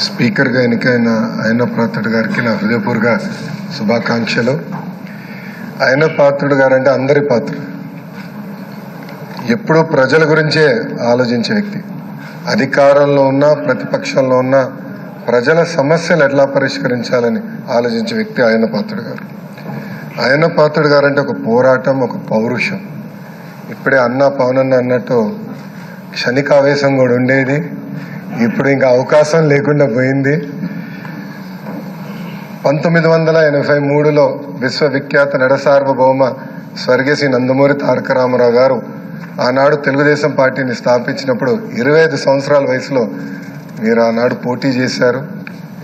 స్పీకర్గా ఎన్నికైన ఆయన పాత్రుడు గారికి నా హృదయపూర్వక శుభాకాంక్షలు. ఆయన పాత్రుడు గారు అంటే అందరి పాత్రుడు ఎప్పుడూ ప్రజల గురించే ఆలోచించే వ్యక్తి. అధికారంలో ఉన్న ప్రతిపక్షంలో ఉన్న ప్రజల సమస్యలు ఎట్లా పరిష్కరించాలని ఆలోచించే వ్యక్తి ఆయన పాత్రుడు గారు. ఆయన పాత్రుడు గారు అంటే ఒక పోరాటం ఒక పౌరుషం. ఇప్పుడే అన్న పవనన్న అన్నట్టు క్షణికావేశం కూడా ఉండేది. ఇప్పుడు ఇంకా అవకాశం లేకుండా పోయింది. పంతొమ్మిది వందల ఎనభై మూడులో విశ్వవిఖ్యాత నడసార్వభౌమ స్వర్గశ్రీ నందమూరి తారక రామారావు గారు ఆనాడు తెలుగుదేశం పార్టీని స్థాపించినప్పుడు ఇరవై ఐదు సంవత్సరాల వయసులో మీరు ఆనాడు పోటీ చేశారు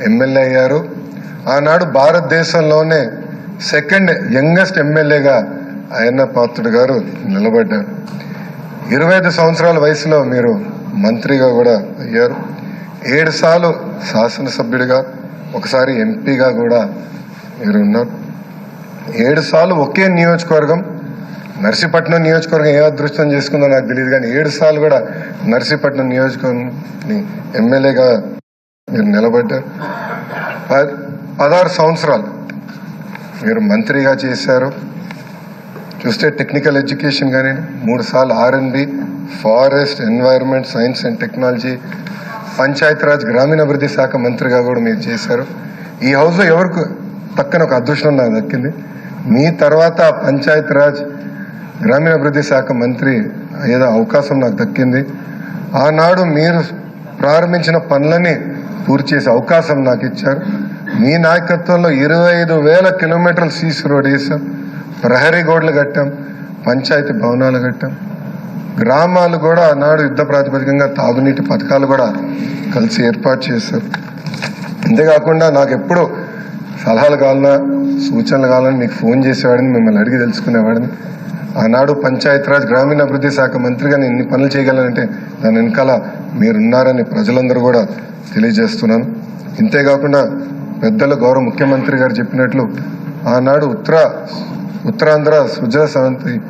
ఎమ్మెల్యే అయ్యారు. ఆనాడు భారతదేశంలోనే సెకండ్ యంగెస్ట్ ఎమ్మెల్యేగా అయ్యన్న పాత్రుడు గారు నిలబడ్డారు. ఇరవై ఐదు సంవత్సరాల వయసులో మీరు మంత్రిగా కూడా అయ్యారు. ఏడు సార్లు శాసనసభ్యుడిగా ఒకసారి ఎంపీగా కూడా మీరు ఉన్నారు. ఏడు సార్లు ఒకే నియోజకవర్గం నర్సీపట్నం నియోజకవర్గం ఏ అదృష్టం చేసుకుందో నాకు తెలియదు కానీ ఏడు సార్లు కూడా నర్సీపట్నం నియోజకవర్గం ఎమ్మెల్యేగా మీరు నిలబడ్డారు. పదహారు సంవత్సరాలు మీరు మంత్రిగా చేశారు. చూస్తే టెక్నికల్ ఎడ్యుకేషన్ కానీ మూడు సార్లు RNB forest environment science and technology Panchayati Raj గ్రామీణాభివృద్ధి శాఖ మంత్రిగా కూడా మీరు చేశారు. ఈ హౌస్లో ఎవరికి తక్కన ఒక అదృష్టం నాకు దక్కింది. మీ తర్వాత పంచాయతీరాజ్ గ్రామీణాభివృద్ధి శాఖ మంత్రి ఏదో అవకాశం నాకు దక్కింది. ఆనాడు మీరు ప్రారంభించిన పనులని పూర్తి చేసే అవకాశం నాకు ఇచ్చారు. మీ నాయకత్వంలో ఇరవై ఐదు వేల కిలోమీటర్లు సీసీ రోడ్ వేసాం. ప్రహరీ గోడలు కట్టాం. పంచాయతీ భవనాలు కట్టాం. గ్రామాలు కూడా ఆనాడు యుద్ధ ప్రాతిపదికంగా తాగునీటి పథకాలు కూడా కలిసి ఏర్పాటు చేశారు. అంతేకాకుండా నాకు ఎప్పుడు సలహాలు కావాలన్నా సూచనలు కావాలని మీకు ఫోన్ చేసేవాడిని మిమ్మల్ని అడిగి తెలుసుకునేవాడిని. ఆనాడు పంచాయతీరాజ్ గ్రామీణాభివృద్ధి శాఖ మంత్రిగా నేను ఎన్ని పనులు చేయగలనంటే దాని వెనకాల మీరున్నారని ప్రజలందరూ కూడా తెలియజేస్తున్నాను. ఇంతేకాకుండా పెద్దలు గౌరవ ముఖ్యమంత్రి గారు చెప్పినట్లు ఆనాడు ఉత్తర ఉత్తరాంధ్ర సుజల సవంతి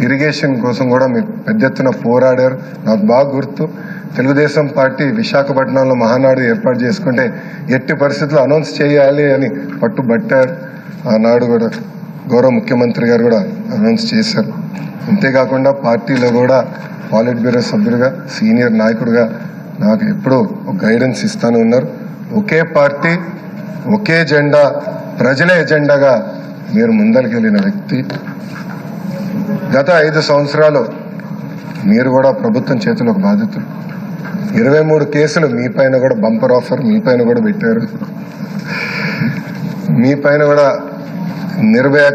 ఇరిగేషన్ కోసం కూడా మీరు పెద్ద ఎత్తున పోరాడారు. నాకు బాగా గుర్తు. తెలుగుదేశం పార్టీ విశాఖపట్నంలో మహానాడు ఏర్పాటు చేసుకుంటే ఎట్టి పరిస్థితుల్లో అనౌన్స్ చేయాలి అని పట్టుబట్టారు. ఆనాడు కూడా గౌరవ ముఖ్యమంత్రి గారు కూడా అనౌన్స్ చేశారు. అంతేకాకుండా పార్టీలో కూడా పాలిట్ బ్యూరో సభ్యుడిగా సీనియర్ నాయకుడిగా నాకు ఎప్పుడూ ఒక గైడెన్స్ ఇస్తానే ఉన్నారు. ఒకే పార్టీ ఒకే జెండా ప్రజల ఎజెండాగా మీరు ముందరికెళ్ళిన వ్యక్తి. గత ఐదు సంవత్సరాలు మీరు కూడా ప్రభుత్వం చేతిలో ఒక బాధితులు ఇరవై మూడు కేసులు మీ పైన కూడా బంపర్ ఆఫర్ మీ పైన కూడా పెట్టారు. మీ పైన కూడా నిర్భయ